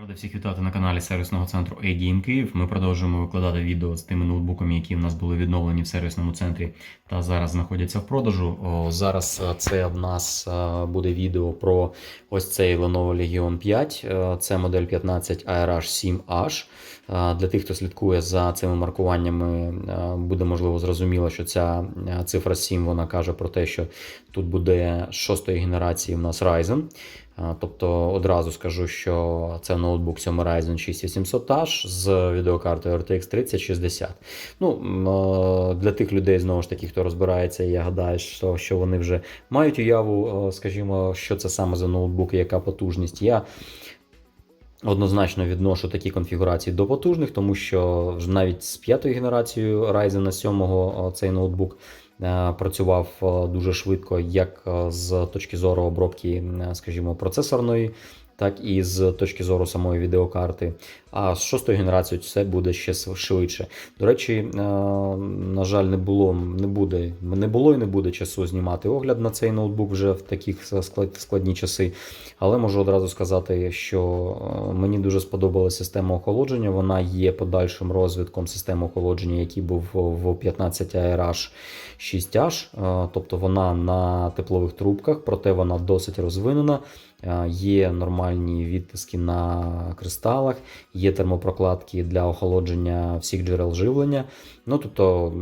Рада всіх вітати на каналі сервісного центру ADM Київ. Ми продовжуємо викладати відео з тими ноутбуками, які в нас були відновлені в сервісному центрі та зараз знаходяться в продажу. О, зараз е, це в нас е, буде відео про ось цей Lenovo Legion 5. Е, Це модель 15 ARH 7H. Е, Для тих, хто слідкує за цими маркуваннями, буде можливо зрозуміло, що ця цифра 7 вона каже про те, що тут буде шостої генерації в нас Ryzen. Тобто одразу скажу, що це ноутбук 7 Ryzen 6800H з відеокартою RTX 3060. Ну, для тих людей, знову ж таки, хто розбирається, я гадаю, що, вони вже мають уяву, скажімо, що це саме за ноутбук і яка потужність. Я Однозначно відношу такі конфігурації до потужних, тому що навіть з п'ятою генерацією Ryzen 7 цей ноутбук працював е, дуже швидко, як е, з точки зору обробки, е, скажімо, процесорної, так і з точки зору самої відеокарти. А з шостою генерацією це буде ще швидше. До речі, е, на жаль, не було, не буде, не було і не буде часу знімати огляд на цей ноутбук вже в таких складні часи. Але можу одразу сказати, що е, мені дуже сподобалася система охолодження. Вона є подальшим розвитком системи охолодження, який був в 15 ARH 6H. Е, Тобто вона на теплових трубках, проте вона досить розвинена. Е, Є нормальні відтиски на кристалах, є термопрокладки для охолодження всіх джерел живлення. Ну тобто,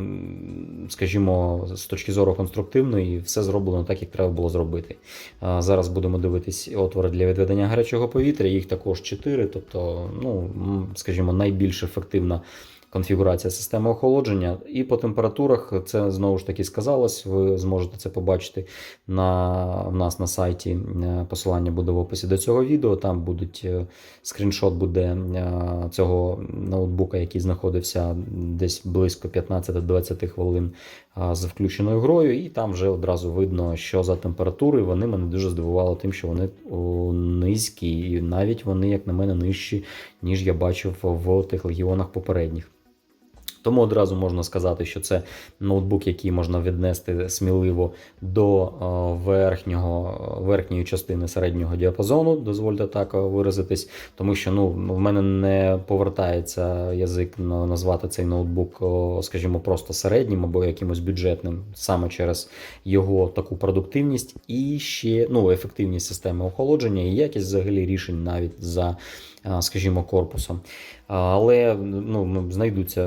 скажімо, з точки зору конструктивної, все зроблено так, як треба було зробити. Зараз будемо дивитись отвори для відведення гарячого повітря. Їх також 4, тобто, ну, скажімо, найбільш ефективна конфігурація системи охолодження. І по температурах це знову ж таки сказалось. Ви зможете це побачити на, в нас на сайті. Е, Посилання буде в описі до цього відео. Там будуть е, скріншот буде е, цього ноутбука, який знаходився десь близько 15-20 хвилин з включеною грою, і там вже одразу видно, що за температури. Вони мене дуже здивували тим, що вони низькі, і навіть вони, як на мене, нижчі, ніж я бачив в тих легіонах попередніх. Тому одразу можна сказати, що це ноутбук, який можна віднести сміливо до е, верхнього, верхньої частини середнього діапазону, дозвольте так е, виразитись, тому що ну, в мене не повертається язик назвати цей ноутбук, скажімо, просто середнім або якимось бюджетним, саме через його таку продуктивність і ще ну, ефективність системи охолодження і якість взагалі рішень навіть за, е, скажімо, корпусом. Але ну, знайдуться,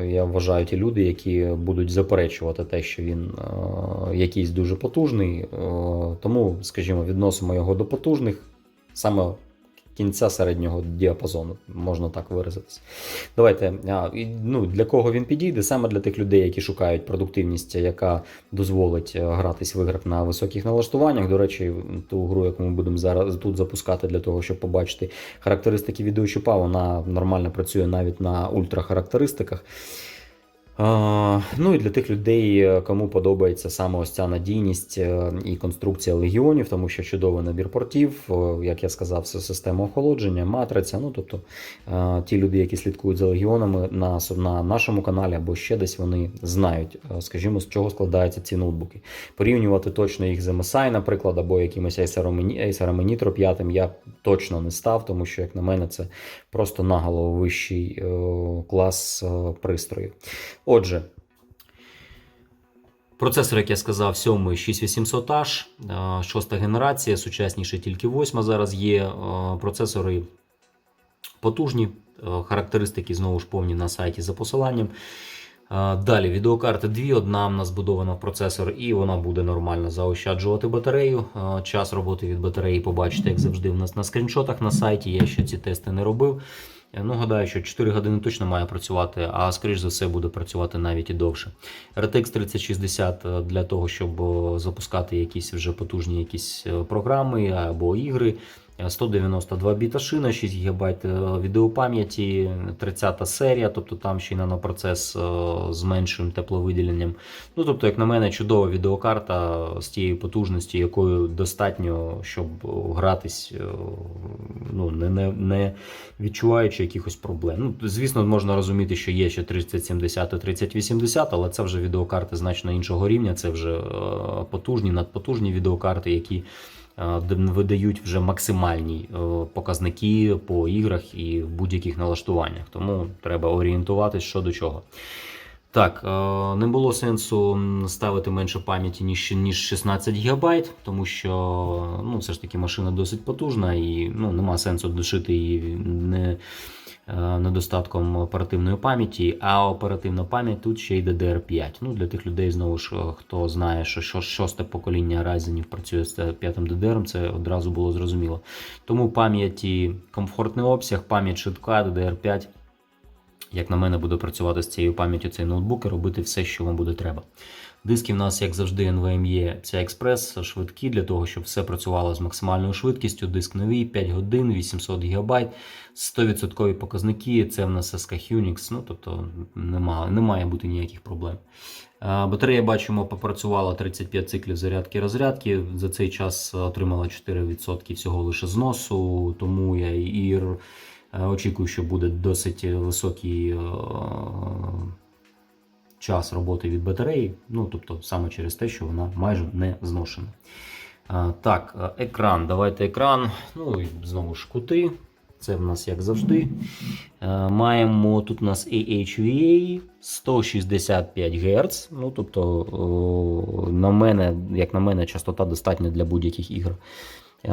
е, я вважаю, ті люди, які будуть заперечувати те, що він е, якийсь дуже потужний. Е, Тому, скажімо, відносимо його до потужних саме кінця середнього діапазону, можна так виразитись. Давайте, ну, для кого він підійде? Саме для тих людей, які шукають продуктивність, яка дозволить е, гратись в іграх на високих налаштуваннях. До речі, ту гру, яку ми будемо зараз тут запускати для того, щоб побачити характеристики відеочіпа, вона нормально працює навіть на ультрахарактеристиках. Ну і для тих людей, е, кому подобається саме ось ця надійність е, і конструкція легіонів, тому що чудовий набір портів, як я сказав, це система охолодження, матриця. Ну тобто е, ті люди, які слідкують за легіонами на, на нашому каналі або ще десь, вони знають, е, скажімо, з чого складаються ці ноутбуки. Порівнювати точно їх з MSI, наприклад, або якимось Acer Acer Nitro 5 я точно не став, тому що, як на мене, це просто наголову вищий е, клас пристроїв. пристрою. Отже, процесор, як я сказав, 7 6800H, е, шоста генерація, сучасніше тільки 8 зараз є. Е, Процесори потужні, е, характеристики знову ж повні на сайті за посиланням. Далі відеокарти дві, одна в нас збудована в процесор, і вона буде нормально заощаджувати батарею. Час роботи від батареї побачите, як завжди, в нас на скріншотах на сайті. Я ще ці тести не робив. Е, Ну, гадаю, що 4 години точно має працювати, а скоріш за все буде працювати навіть і довше. RTX 3060 е, для того, щоб е, запускати якісь вже потужні якісь програми або ігри. Е, 192 біта шина, 6 ГБ відеопам'яті, 30 серія, тобто там ще й нанопроцес е, з меншим тепловиділенням. Ну, тобто, як на мене, чудова відеокарта з тією потужністю, якою достатньо, щоб е, гратись, е, ну, не, не, не відчуваючи якихось проблем. Ну, звісно, можна розуміти, що є ще 3070 і 3080, але це вже відеокарти значно іншого рівня, це вже е, потужні, надпотужні відеокарти, які е, видають вже максимальні е, показники по іграх і в будь-яких налаштуваннях. Тому треба орієнтуватись що до чого. Так, е, не було сенсу ставити менше пам'яті, ніж, ніж 16 ГБ, тому що ну, все ж таки машина досить потужна і ну, нема сенсу душити її не, е, недостатком оперативної пам'яті, а оперативна пам'ять тут ще й DDR5. Ну, для тих людей, знову ж, е, хто знає, що шосте покоління Ryzen працює з п'ятим DDR, це одразу було зрозуміло. Тому пам'яті комфортний обсяг, пам'ять швидка, DDR5 як на мене, буде працювати з цією пам'яттю цей ноутбук і робити все, що вам буде треба. Диски в нас, як завжди, NVMe PCI Express, швидкі для того, щоб все працювало з максимальною швидкістю. Диск новий, 5 годин, 800 ГБ, 100% показники. Це в нас SK Unix, ну тобто нема, не має бути ніяких проблем. Батарея, бачимо, попрацювала 35 циклів зарядки розрядки. За цей час отримала 4% всього лише зносу, тому я і Е, Очікую, що буде досить високий е, час роботи від батареї. Ну, тобто, саме через те, що вона майже не зношена. Так, е, екран. Давайте екран. Ну і знову ж кути. Це в нас як завжди. Е, Маємо тут у нас AHVA 165 Гц. Ну, тобто, на мене, як на мене, частота достатня для будь-яких ігор. Е,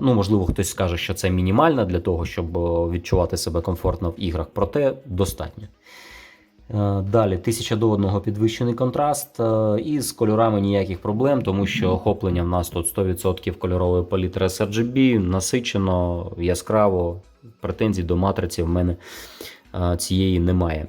Ну, можливо, хтось скаже, що це мінімальна для того, щоб відчувати себе комфортно в іграх, проте достатньо. Е, Далі 1000 до 1 підвищений контраст, е, і з кольорами ніяких проблем, тому що охоплення в нас тут 100% кольорової палітри sRGB, насичено, яскраво, претензій до матриці в мене е, цієї немає.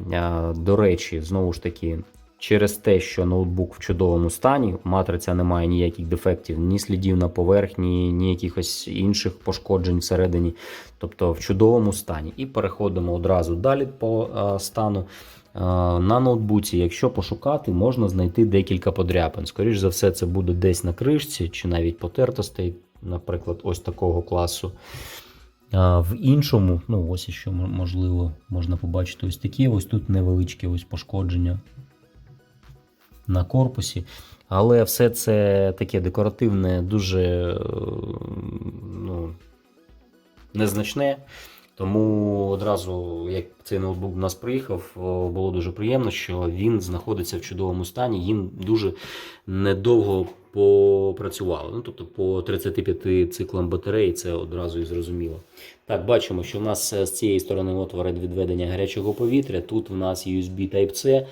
До речі, знову ж таки, через те, що ноутбук в чудовому стані, матриця не має ніяких дефектів, ні слідів на поверхні, ні якихось інших пошкоджень всередині, тобто в чудовому стані. І переходимо одразу далі по стану. Е, На ноутбуці, якщо пошукати, можна знайти декілька подряпин. Скоріше за все, це буде десь на кришці чи навіть потертостей, наприклад, ось такого класу. В іншому, ну ось що можливо можна побачити ось такі. Ось тут невеличкі ось пошкодження на корпусі. Але все це таке декоративне, дуже е, ну, незначне. Тому одразу, як цей ноутбук до нас приїхав, було дуже приємно, що він знаходиться в чудовому стані. Їм дуже недовго попрацювали. Ну, тобто по 35 циклам батареї це одразу і зрозуміло. Так, бачимо, що в нас з цієї сторони отвори відведення гарячого повітря. Тут в нас USB Type-C.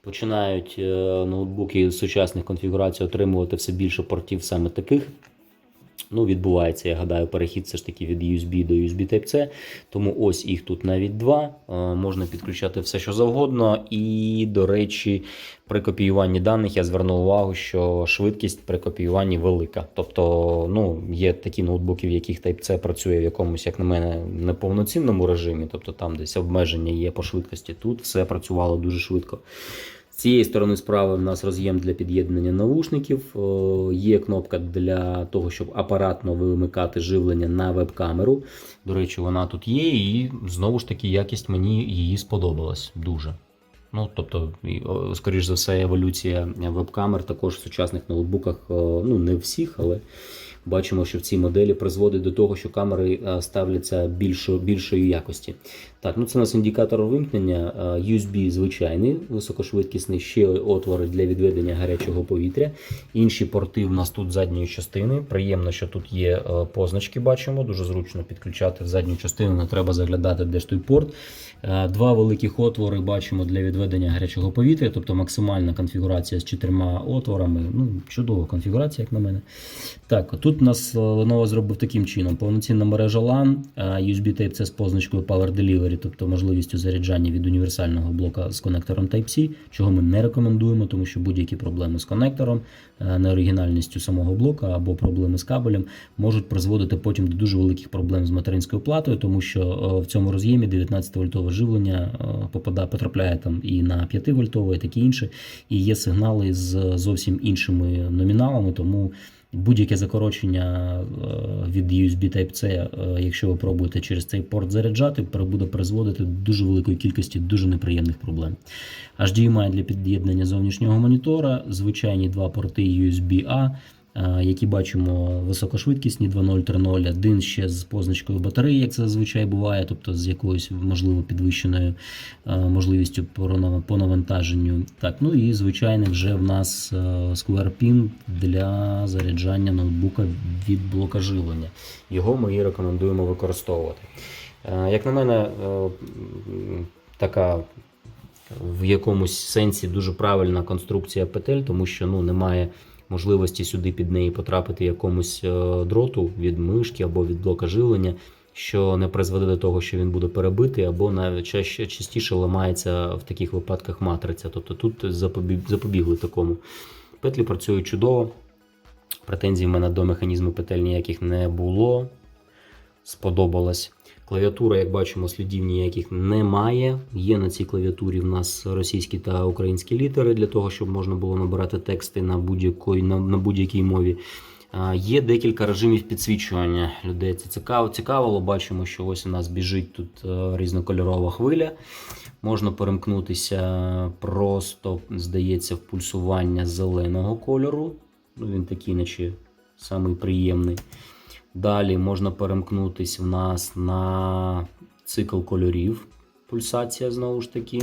Починають е, ноутбуки сучасних конфігурацій отримувати все більше портів саме таких. Ну, відбувається, я гадаю, перехід все ж таки від USB до USB Type-C. Тому ось їх тут навіть два. Е, Можна підключати все, що завгодно. І, до речі, при копіюванні даних я звернув увагу, що швидкість при копіюванні велика. Тобто, ну, є такі ноутбуки, в яких Type-C працює в якомусь, як на мене, неповноцінному режимі, тобто там десь обмеження є по швидкості. Тут все працювало дуже швидко. Цієї сторони справи в нас роз'єм для під'єднання навушників. Є кнопка для того, щоб апаратно вимикати живлення на веб-камеру. До речі, вона тут є, і знову ж таки якість мені її сподобалась дуже. Ну, тобто, скоріш за все, еволюція веб-камер також в сучасних ноутбуках, ну не всіх, але бачимо, що в цій моделі призводить до того, що камери е, ставляться більшо, більшої якості. Так, ну це у нас індикатор вимкнення, USB звичайний, високошвидкісний, ще отвори для відведення гарячого повітря. Інші порти в нас тут задньої частини. Приємно, що тут є е, позначки, бачимо. Дуже зручно підключати в задню частину, не треба заглядати, де ж той порт. Е, Два великих отвори бачимо для відведення гарячого повітря, тобто максимальна конфігурація з чотирма отворами. Ну, Чудова конфігурація, як на мене. Так, тут у нас е, Lenovo зробив таким чином: повноцінна мережа LAN, USB Type-C з позначкою Power Delivery, тобто можливістю заряджання від універсального блока з конектором Type-C, чого ми не рекомендуємо, тому що будь-які проблеми з конектором, е, неоригінальністю самого блока або проблеми з кабелем можуть призводити потім до дуже великих проблем з материнською платою, тому що е, в цьому роз'ємі 19 вольтове живлення е, попадає, потрапляє там і на 5 вольтове, і таке інше, і є сигнали з зовсім іншими номіналами, тому. Будь-яке закорочення е, від USB Type-C, е, якщо ви пробуєте через цей порт заряджати, буде призводити до дуже великої кількості дуже неприємних проблем. HDMI для під'єднання зовнішнього монітора, звичайні два порти USB-A, які бачимо високошвидкісні 2.0, 3.0, один ще з позначкою батареї, як це зазвичай буває, тобто з якоюсь можливо підвищеною е, можливістю по навантаженню. Так, ну і звичайно, вже в нас е, Square Pin для заряджання ноутбука від блока живлення. Його ми і рекомендуємо використовувати. Е, Як на мене, е, така в якомусь сенсі дуже правильна конструкція петель, тому що ну, немає можливості сюди під неї потрапити якомусь е, дроту від мишки або від блока живлення, що не призведе до того, що він буде перебитий, або навіть частіше ламається в таких випадках матриця. Тобто тут запобігли такому. Петлі працюють чудово. Претензій в мене до механізму петель ніяких не було. Сподобалось. Клавіатура, як бачимо, слідів ніяких немає. Є на цій клавіатурі в нас російські та українські літери для того, щоб можна було набирати тексти на будь-якій на, на будь-якій мові. Є декілька режимів підсвічування. Людей це цікаво, цікавило. Бачимо, що ось у нас біжить тут е, різнокольорова хвиля. Можна перемкнутися просто, здається, в пульсування зеленого кольору. Ну, він такий, наче самий приємний. Далі можна перемкнутись в нас на цикл кольорів. Пульсація знову ж таки.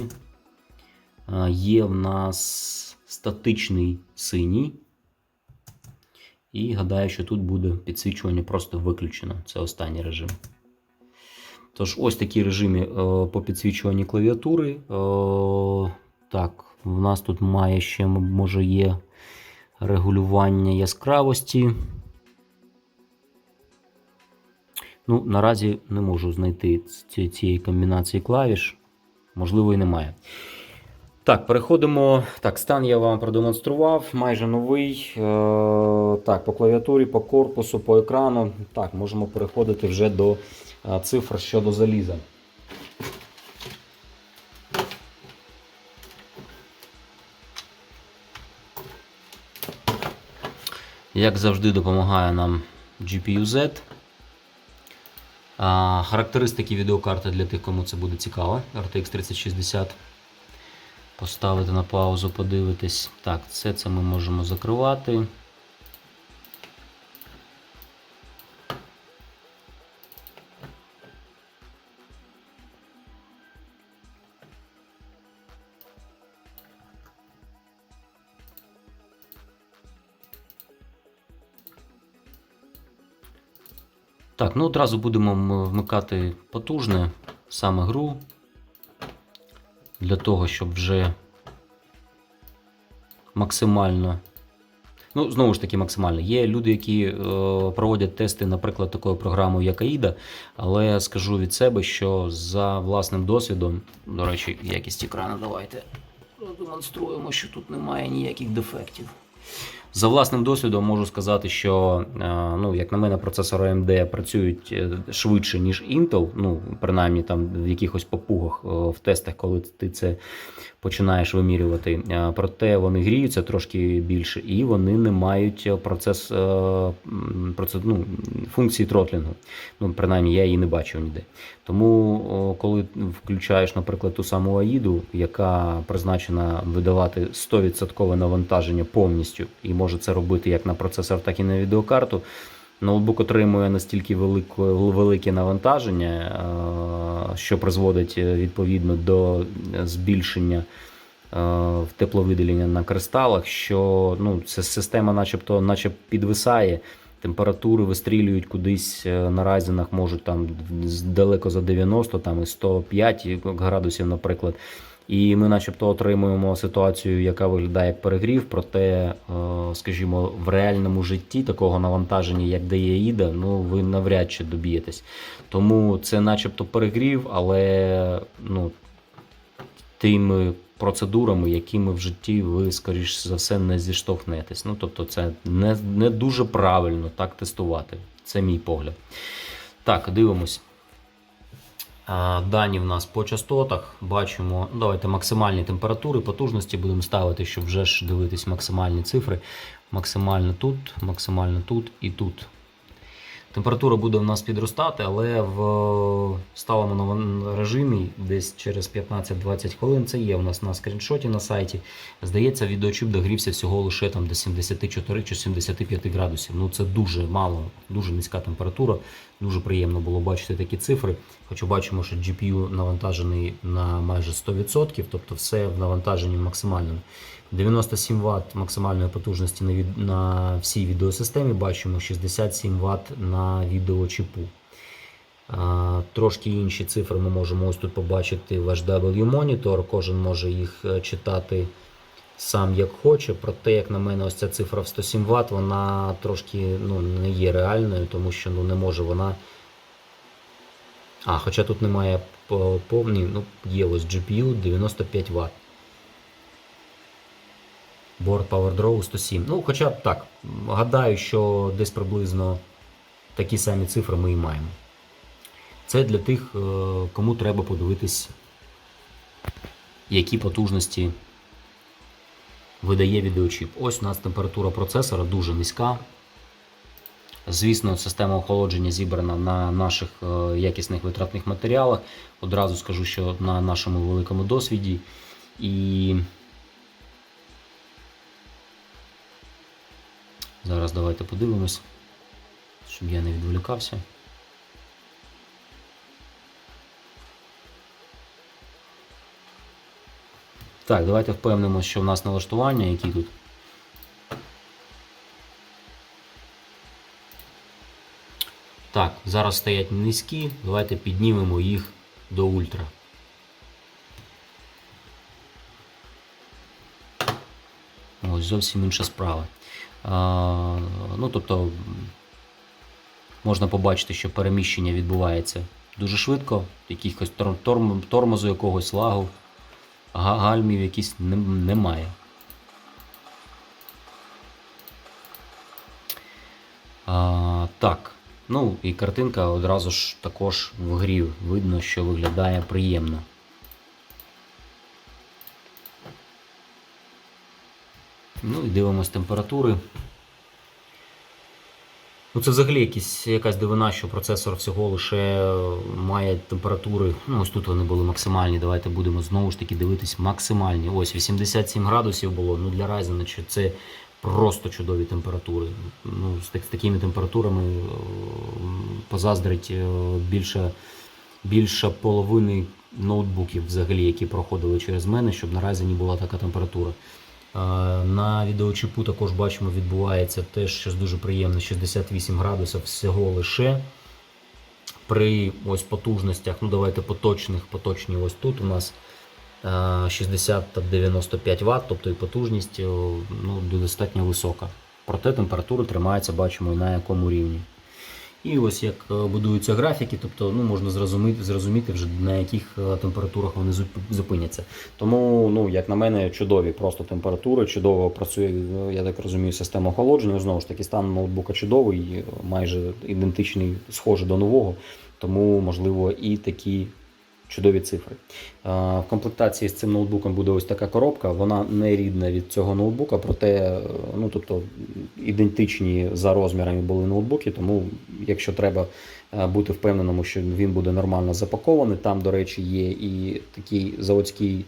Є в нас статичний синій. І гадаю, що тут буде підсвічування просто виключено. Це останній режим. Тож, ось такі режими е, по підсвічуванні клавіатури. Е, так, в нас тут має ще, може, є регулювання яскравості. Ну, наразі не можу знайти ці- цієї комбінації клавіш. Можливо, і немає. Так, переходимо. Так, стан я вам продемонстрував, майже новий. Е, так, по клавіатурі, по корпусу, по екрану. Так, можемо переходити вже до е, цифр щодо заліза. Як завжди, допомагає нам GPU-Z. Характеристики відеокарти для тих, кому це буде цікаво. RTX 3060. Поставити на паузу, подивитись. Так, все це ми можемо закривати. Так, ну одразу будемо вмикати потужне саме гру. Для того, щоб вже максимально. Ну, знову ж таки, максимально. Є люди, які е, проводять тести, наприклад, такою програмою, як AIDA, але скажу від себе, що за власним досвідом, до речі, якість екрану давайте продемонструємо, що тут немає ніяких дефектів. За власним досвідом можу сказати, що е, ну, як на мене, процесори AMD працюють е, швидше, ніж Intel. Ну, принаймні там в якихось попугах е, в тестах, коли ти це починаєш вимірювати. Проте вони гріються трошки більше і вони не мають процес, процес ну, функції тротлінгу. Ну, принаймні, я її не бачив ніде. Тому, коли включаєш, наприклад, ту саму AIDу, яка призначена видавати 100% навантаження повністю, і може це робити як на процесор, так і на відеокарту. Ноутбук отримує настільки велике, велике навантаження, е, що призводить е, відповідно до збільшення е, в тепловиділення на кристалах, що ну, ця система начебто наче підвисає. Температури вистрілюють кудись на райзенах, можуть там далеко за 90, там і 105 градусів, наприклад. І ми, начебто, отримуємо ситуацію, яка виглядає як перегрів, проте, е, скажімо, в реальному житті такого навантаження, як дає Іда, ну ви навряд чи доб'єтесь. Тому це, начебто, перегрів, але ну, тими процедурами, якими в житті ви, скоріш за все, не зіштовхнетесь. Ну, тобто, це не, не дуже правильно так тестувати. Це мій погляд. Так, дивимось. Дані в нас по частотах бачимо, давайте максимальні температури, потужності будемо ставити, щоб вже ж дивитись максимальні цифри. Максимально тут, максимально тут і тут. Температура буде у нас підростати, але в сталому нов- режимі десь через 15-20 хвилин це є у нас на скріншоті на сайті. Здається, відеочіп догрівся всього лише там до 74 чи 75 градусів. Ну це дуже мало, дуже низька температура. Дуже приємно було бачити такі цифри. Хоча бачимо, що GPU навантажений на майже 100%, тобто все в навантаженні максимальному. 97 Вт максимальної потужності на, від... на всій відеосистемі бачимо 67 Вт на відеочіпу. Трошки інші цифри ми можемо ось тут побачити в HW монітор. Кожен може їх е, читати сам як хоче. Проте, як на мене, ось ця цифра в 107 Вт, вона трошки ну, не є реальною, тому що ну, не може вона. А, хоча тут немає по- повні, ну, є ось GPU 95 Вт. Board Power Draw 107. Ну, хоча так, гадаю, що десь приблизно такі самі цифри ми і маємо. Це для тих, е, кому треба подивитись, які потужності видає відеочіп. Ось у нас температура процесора дуже низька. Звісно, система охолодження зібрана на наших е, якісних витратних матеріалах. Одразу скажу, що на нашому великому досвіді. І зараз давайте подивимось, щоб я не відволікався. Так, давайте впевнимося, що в нас налаштування, які тут. Так, зараз стоять низькі, давайте піднімемо їх до ультра. Ось зовсім інша справа. А, ну, тобто, можна побачити, що переміщення відбувається дуже швидко, якихось тормозу якогось лагу, гальмів якісь нем- немає. А, так, ну і картинка одразу ж також в грі видно, що виглядає приємно. Ну і дивимось температури. Ну, це взагалі якісь, якась дивина, що процесор всього лише е, має температури. Ну, ось тут вони були максимальні. Давайте будемо знову ж таки дивитись максимальні. Ось 87 градусів було. Ну для Ryzen це просто чудові температури. Ну, з, так- з такими температурами е, позаздрить е, більше, більше половини ноутбуків, взагалі, які проходили через мене, щоб на Ryzen була така температура. На відеочіпу також бачимо, відбувається те, що дуже приємно, 68 градусів всього лише. При ось потужностях, ну давайте поточних, поточні ось тут у нас е, 60 та 95 Вт, тобто і потужність ну, достатньо висока. Проте температура тримається, бачимо, на якому рівні. І ось як е, будуються графіки, тобто ну, можна зрозуміти, зрозуміти вже на яких е, температурах вони зуп- зупиняться. Тому, ну, як на мене, чудові просто температури, чудово працює, я так розумію, система охолодження. Знову ж таки, стан ноутбука чудовий, е, майже ідентичний, схожий до нового. Тому, можливо, і такі чудові цифри. В комплектації з цим ноутбуком буде ось така коробка. Вона не рідна від цього ноутбука, проте е, ну, тобто, ідентичні за розмірами були ноутбуки. Тому, якщо треба е, бути впевненому, що він буде нормально запакований, там, до речі, є і такий заводський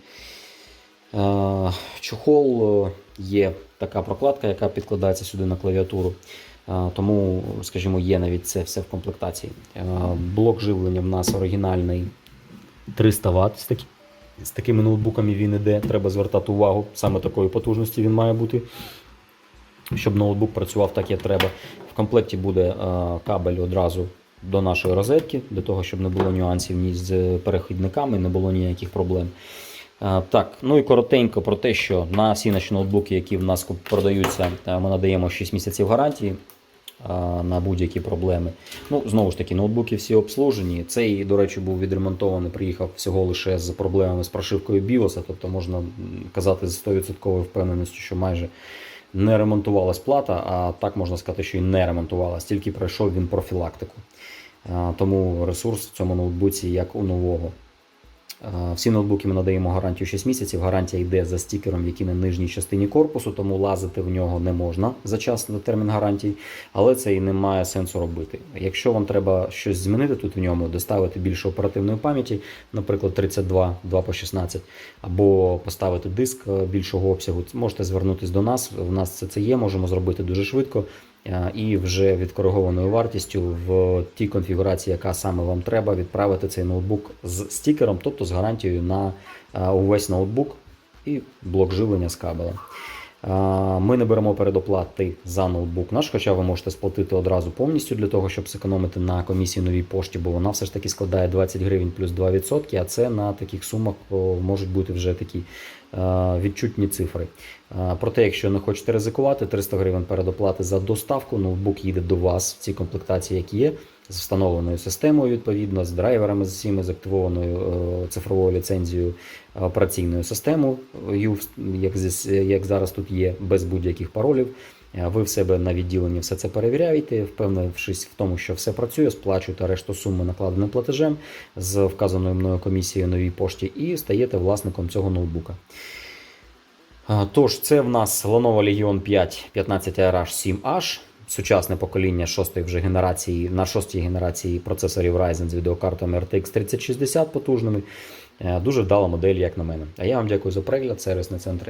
е, чохол, є така прокладка, яка підкладається сюди на клавіатуру. Тому, скажімо, є навіть це все в комплектації. Блок живлення в нас оригінальний 300 Вт. З, такі, з такими ноутбуками він іде. Треба звертати увагу. Саме такої потужності він має бути, щоб ноутбук працював так, як треба. В комплекті буде е, кабель одразу до нашої розетки, для того, щоб не було нюансів ні з перехідниками, не було ніяких проблем. Е, Так, ну і коротенько про те, що на всі наші ноутбуки, які в нас продаються, е, ми надаємо 6 місяців гарантії на будь-які проблеми. Ну, знову ж таки, ноутбуки всі обслужені. Цей, до речі, був відремонтований, приїхав всього лише з проблемами з прошивкою BIOS, тобто можна казати з 100% впевненістю, що майже не ремонтувалась плата, а так можна сказати, що і не ремонтувалась, тільки пройшов він профілактику. Тому ресурс в цьому ноутбуці як у нового. Е, Всі ноутбуки ми надаємо гарантію 6 місяців. Гарантія йде за стікером, який на нижній частині корпусу, тому лазити в нього не можна за час на термін гарантії, але це і не має сенсу робити. Якщо вам треба щось змінити тут в ньому, доставити більше оперативної пам'яті, наприклад, 32, 2 по 16, або поставити диск е, більшого обсягу, можете звернутися до нас. У нас це, це є, можемо зробити дуже швидко. Е, І вже відкоригованою вартістю в тій конфігурації, яка саме вам треба, відправити цей ноутбук з стікером, тобто з гарантією на е, увесь ноутбук і блок живлення з кабелем. Ми не беремо передоплати за ноутбук наш, хоча ви можете сплатити одразу повністю для того, щоб зекономити на комісії новій пошті, бо вона все ж таки складає 20 гривень плюс 2%, а це на таких сумах можуть бути вже такі відчутні цифри. Проте, якщо не хочете ризикувати, 300 гривень передоплати за доставку, ноутбук їде до вас в цій комплектації, які є, з встановленою системою, відповідно, з драйверами, з всіми, з активованою е, цифровою ліцензією е, операційною системою, як, як зараз тут є, без будь-яких паролів. Е, Ви в себе на відділенні все це перевіряєте, впевнившись в тому, що все працює, сплачуєте решту суми накладеним платежем з вказаною мною комісією новій пошті і стаєте власником цього ноутбука. Тож, це в нас Lenovo Legion 5 15 RH 7H, сучасне покоління шостої вже генерації на шостій генерації процесорів Ryzen з відеокартами RTX 3060 потужними. Е, Дуже вдала модель, як на мене. А я вам дякую за перегляд. Сервісний центр